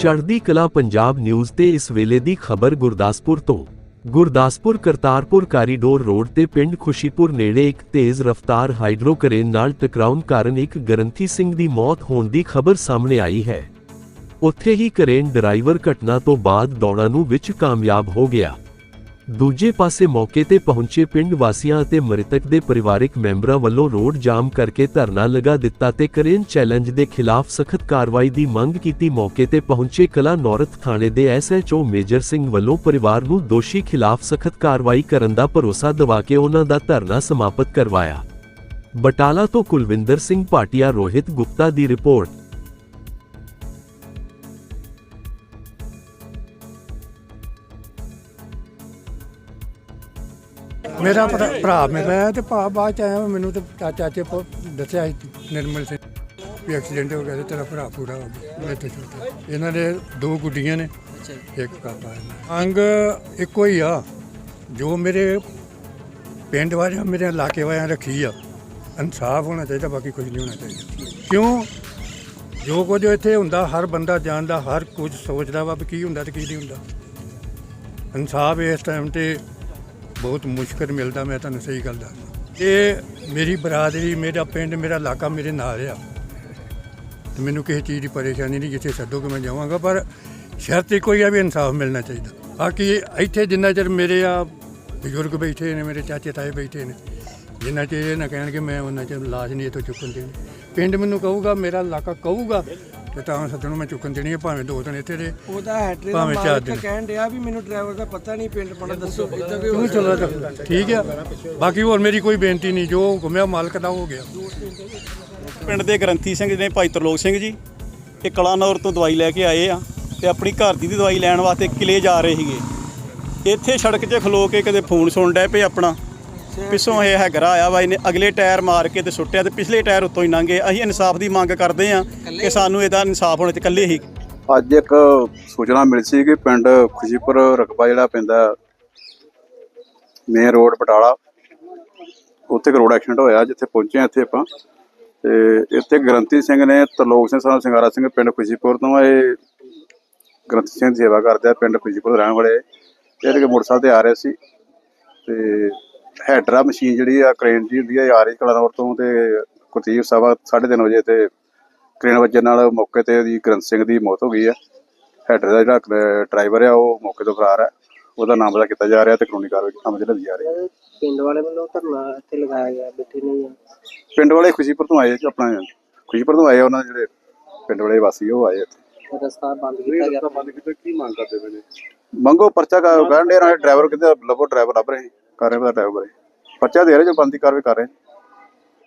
ਚੜ੍ਹਦੀ ਕਲਾ ਪੰਜਾਬ ਨਿਊਜ਼ ਤੇ ਇਸ ਵੇਲੇ ਦੀ ਖਬਰ ਗੁਰਦਾਸਪੁਰ ਤੋਂ। ਗੁਰਦਾਸਪੁਰ ਕਰਤਾਰਪੁਰ ਕਾਰੀਡੋਰ ਰੋਡ ਤੇ ਪਿੰਡ ਖੁਸ਼ੀਪੁਰ ਨੇੜੇ ਇੱਕ ਤੇਜ਼ ਰਫ਼ਤਾਰ ਹਾਈਡਰੋ ਕਰੇਨ ਨਾਲ ਟਕਰਾਉਣ ਕਾਰਨ ਇੱਕ ਗਰੰਥੀ ਸਿੰਘ ਦੀ ਮੌਤ ਹੋਣ ਦੀ ਖਬਰ ਸਾਹਮਣੇ ਆਈ ਹੈ। ਉੱਥੇ ਹੀ ਕਰੇਨ ਡਰਾਈਵਰ ਘਟਨਾ ਤੋਂ ਬਾਅਦ ਦੌੜਾਂ ਨੂੰ ਵਿੱਚ ਕਾਮਯਾਬ ਹੋ ਗਿਆ। ਦੂਜੇ ਪਾਸੇ ਮੌਕੇ ਤੇ ਪਹੁੰਚੇ ਪਿੰਡ ਵਾਸੀਆਂ ਅਤੇ ਮ੍ਰਿਤਕ ਦੇ ਪਰਿਵਾਰਕ ਮੈਂਬਰਾਂ ਵੱਲੋਂ ਰੋਡ ਜਾਮ ਕਰਕੇ ਧਰਨਾ ਲਗਾ ਦਿੱਤਾ ਤੇ ਕਰੇਨ ਚੈਲੰਜ ਦੇ ਖਿਲਾਫ ਸਖਤ ਕਾਰਵਾਈ ਦੀ ਮੰਗ ਕੀਤੀ। ਮੌਕੇ ਤੇ ਪਹੁੰਚੇ ਕਲਾ ਨੌਰਥ ਥਾਣੇ ਦੇ ਐਸਐਚਓ ਮੇਜਰ ਸਿੰਘ ਵੱਲੋਂ ਪਰਿਵਾਰ ਨੂੰ ਦੋਸ਼ੀ ਖਿਲਾਫ ਸਖਤ ਕਾਰਵਾਈ ਕਰਨ ਦਾ ਭਰੋਸਾ ਦਿਵਾ ਕੇ ਉਹਨਾਂ ਦਾ ਧਰਨਾ ਸਮਾਪਤ ਕਰਵਾਇਆ। ਬਟਾਲਾ ਤੋਂ ਕੁਲਵਿੰਦਰ ਸਿੰਘ ਭਾਟੀਆ ਰੋਹਿਤ ਗੁਪਤਾ ਦੀ ਰਿਪੋਰਟ। ਮੇਰਾ ਭਰਾ ਭਰਾ ਮੇਰਾ ਹੈ ਤੇ ਭਾ ਬਾਅਦ ਚ ਆਇਆ ਮੈਨੂੰ ਤੇ ਚਾ- ਚਾਚੇ ਕੋ ਦੱਸਿਆ ਸੀ ਨਿਰਮਲ ਸਿੰਘ ਵੀ ਐਕਸੀਡੈਂਟ ਹੋ ਗਿਆ ਤੇ ਤੇਰਾ ਭਰਾ ਪੂਰਾ ਹੋ ਗਿਆ ਮੇਰੇ ਤੇ ਛੋਟਾ ਇਹਨਾਂ ਦੇ ਦੋ ਗੁੱਡੀਆਂ ਨੇ ਇੱਕ ਕਾਕਾ ਹੈ। ਅੰਗ ਇੱਕੋ ਹੀ ਆ ਜੋ ਮੇਰੇ ਪਿੰਡ ਵਾਲਿਆਂ ਮੇਰੇ ਇਲਾਕੇ ਵਾਲਿਆਂ ਰੱਖੀ ਆ। ਇਨਸਾਫ ਹੋਣਾ ਚਾਹੀਦਾ ਬਾਕੀ ਕੁਝ ਨਹੀਂ ਹੋਣਾ ਚਾਹੀਦਾ। ਕਿਉਂ? ਜੋ ਕੁਝ ਇੱਥੇ ਹੁੰਦਾ ਹਰ ਬੰਦਾ ਜਾਣਦਾ ਹਰ ਕੁਝ ਸੋਚਦਾ ਵਾ ਵੀ ਕੀ ਹੁੰਦਾ ਤੇ ਕੀ ਨਹੀਂ ਹੁੰਦਾ। ਇਨਸਾਫ ਇਸ ਟਾਈਮ ਤੇ ਬਹੁਤ ਮੁਸ਼ਕਲ ਮਿਲਦਾ, ਮੈਂ ਤੁਹਾਨੂੰ ਸਹੀ ਗੱਲ ਦੱਸਦਾ। ਇਹ ਮੇਰੀ ਬਰਾਦਰੀ, ਮੇਰਾ ਪਿੰਡ, ਮੇਰਾ ਇਲਾਕਾ ਮੇਰੇ ਨਾਲ ਆ। ਤੇ ਮੈਨੂੰ ਕਿਸੇ ਚੀਜ਼ ਦੀ ਪਰੇਸ਼ਾਨੀ ਨਹੀਂ, ਜਿੱਥੇ ਛੱਡੋ ਕਿ ਮੈਂ ਜਾਵਾਂਗਾ, ਪਰ ਸ਼ਰਤ ਇੱਕੋ ਹੀ ਆ ਵੀ ਇਨਸਾਫ ਮਿਲਣਾ ਚਾਹੀਦਾ। ਬਾਕੀ ਇੱਥੇ ਜਿੰਨਾ ਚਿਰ ਮੇਰੇ ਆ ਬਜ਼ੁਰਗ ਬੈਠੇ ਨੇ, ਮੇਰੇ ਚਾਚੇ ਤਾਏ ਬੈਠੇ ਨੇ, ਜਿੰਨਾ ਚਿਰ ਇਹ ਨਾ ਕਹਿਣਗੇ ਮੈਂ ਉਹਨਾਂ ਚਿਰ ਲਾਸ਼ ਨਹੀਂ ਇੱਥੋਂ ਚੁੱਕਣ ਦੇਣੀ। ਪਿੰਡ ਮੈਨੂੰ ਕਹੂਗਾ, ਮੇਰਾ ਇਲਾਕਾ ਕਹੂਗਾ ਤੇ ਤਾਂ ਸੱਜਣੋਂ ਮੈਂ ਚੁੱਕਣ ਦੇਣੀ ਹੈ ਭਾਵੇਂ ਦੋ ਦਿਨ ਇੱਥੇ ਦੇ ਉਹਦਾ ਹੈਟਰੀ ਦਾ ਭਾਵੇਂ ਚਾਰ ਮਾਲਕ ਦਿਨ। ਕਹਿਣ ਡਿਆ ਵੀ ਮੈਨੂੰ ਡਰਾਈਵਰ ਦਾ ਪਤਾ ਨਹੀਂ ਪਿੰਡ ਪੜਾ ਦੱਸੋ ਇਦਾਂ ਵੀ ਤੂੰ ਚਲਾ ਜਾ। ਠੀਕ ਆ। ਬਾਕੀ ਹੋਰ ਮੇਰੀ ਕੋਈ ਬੇਨਤੀ ਨਹੀਂ ਜੋ ਘੁੰਮਿਆ ਮਾਲਕ ਦਾ ਹੋ ਗਿਆ। ਪਿੰਡ ਦੇ ਗ੍ਰੰਥੀ ਸਿੰਘ ਜੀ ਨੇ ਭਾਈ ਤਰਲੋਕ ਸਿੰਘ ਜੀ ਇਹ ਕਲਾਨੌਰ ਤੋਂ ਦਵਾਈ ਲੈ ਕੇ ਆਏ ਆ ਤੇ ਆਪਣੀ ਘਰ ਦੀ ਦੀ ਦਵਾਈ ਲੈਣ ਵਾਸਤੇ ਕਿਲੇ ਜਾ ਰਹੇ ਸੀਗੇ। ਇੱਥੇ ਸੜਕ 'ਤੇ ਖਲੋ ਕੇ ਕਦੇ ਫੋਨ ਸੁਣ ਡੈ ਪਏ ਆਪਣਾ। ਪਿੱਛੋਂ ਇਹ ਹੈਗਰਾ ਆਇਆ ਵਾ ਇਹਨੇ ਅਗਲੇ ਟਾਇਰ ਮਾਰ ਕੇ ਤੇ ਸੁੱਟਿਆ ਤੇ ਪਿਛਲੇ ਟਾਇਰ ਉੱਤੋਂ ਹੀ ਲੰਘੇ ਅਸੀਂ ਇਨਸਾਫ ਦੀ ਮੰਗ ਕਰਦੇ ਆ ਕਿ ਸਾਨੂੰ ਇਹਦਾ ਇਨਸਾਫ ਹੋਣਾ ਤੇ ਇਕੱਲੇ ਹੀ। ਅੱਜ ਇੱਕ ਸੂਚਨਾ ਮਿਲੀ ਸੀ ਕਿ ਪਿੰਡ ਖੁਸ਼ੀਪੁਰ ਰਕਬਾ ਜਿਹੜਾ ਪੈਂਦਾ ਮੇਨ ਰੋਡ ਬਟਾਲਾ ਉੱਥੇ ਇੱਕ ਰੋਡ ਐਕਸੀਡੈਂਟ ਹੋਇਆ ਜਿੱਥੇ ਪਹੁੰਚੇ ਇੱਥੇ ਆਪਾਂ। ਤੇ ਇੱਥੇ ਗ੍ਰੰਥੀ ਸਿੰਘ ਨੇ ਤਰਲੋਕ ਸਿੰਘ ਸਾਨੂੰ ਸਿੰਗਾਰਾ ਸਿੰਘ ਪਿੰਡ ਖੁਸ਼ੀਪੁਰ ਤੋਂ। ਇਹ ਗ੍ਰੰਥੀ ਸਿੰਘ ਦੀ ਸੇਵਾ ਕਰਦੇ ਆ ਪਿੰਡ ਖੁਸ਼ੀਪੁਰ ਰਹਿਣ ਵਾਲੇ। ਇਹ ਕਿ ਮੋਟਰਸਾਈਕਲ ਤੇ ਆ ਰਹੇ ਸੀ ਤੇ ਹੈਡਰਾ ਮਸ਼ੀਨ ਜਿਹੜੀ ਆ ਕ੍ਰੇਨ ਦੀ ਹੁੰਦੀ ਆ ਇਹ ਆ ਰਹੀ ਕਲਾਨੌਰ ਤੋਂ ਤੇ ਕੁਤੀਬ ਸਵਾ 3:30 ਵਜੇ ਤੇ ਕ੍ਰੇਨ ਵੱਜਣ ਨਾਲ ਮੌਕੇ ਤੇ ਉਹਦੀ ਗ੍ਰੰਥ ਸਿੰਘ ਦੀ ਮੌਤ ਹੋ ਗਈ ਹੈ ਹੈਡਰ ਦਾ ਜਿਹੜਾ ਡਰਾਈਵਰ ਆ ਉਹ ਮੌਕੇ ਤੋਂ ਫਰਾਰ ਹੈ ਉਹਦਾ ਨਾਮ ਪਤਾ ਕੀਤਾ ਜਾ ਰਿਹਾ ਤੇ ਕਾਨੂੰਨੀ ਕਾਰਵਾਈ ਚ ਲਿਆਂਦੀ ਜਾ ਰਹੀ ਹੈ ਪਿੰਡ ਵਾਲੇ ਵੱਲੋਂ ਧਰਨਾ ਇੱਥੇ ਲਗਾਇਆ ਗਿਆ ਬੈਠੇ ਨਹੀਂ ਆ ਪਿੰਡ ਵਾਲੇ ਖੁਸ਼ੀਪੁਰ ਤੋਂ ਆਏ ਜੀ ਆਪਣਾ ਖੁਸ਼ੀਪੁਰ ਤੋਂ ਆਏ ਉਹਨਾਂ ਦੇ ਜਿਹੜੇ ਪਿੰਡ ਵਾਲੇ ਵਾਸੀ ਉਹ ਆਏ ਇੱਥੇ। ਰਸਤਾ ਬੰਦ ਕੀਤਾ ਗਿਆ। ਮੰਗੋ ਪਰਚਾ ਕਰ ਕਹਿਣ ਦੇ ਨਾਲ ਡਰਾਈਵਰ ਕਿਤੇ ਲੱਭੋ ਡਰਾਈਵਰ ਲੱਭ ਰਹੇ। ਕਰ ਰਹੇ ਪਤਾ ਡਰਾਈਵਰ ਬਾਰੇ ਪਰਚਾ ਦੇ ਰਹੇ ਜੋ ਬੰਦੀ ਕਾਰਵਾਈ ਕਰ ਰਹੇ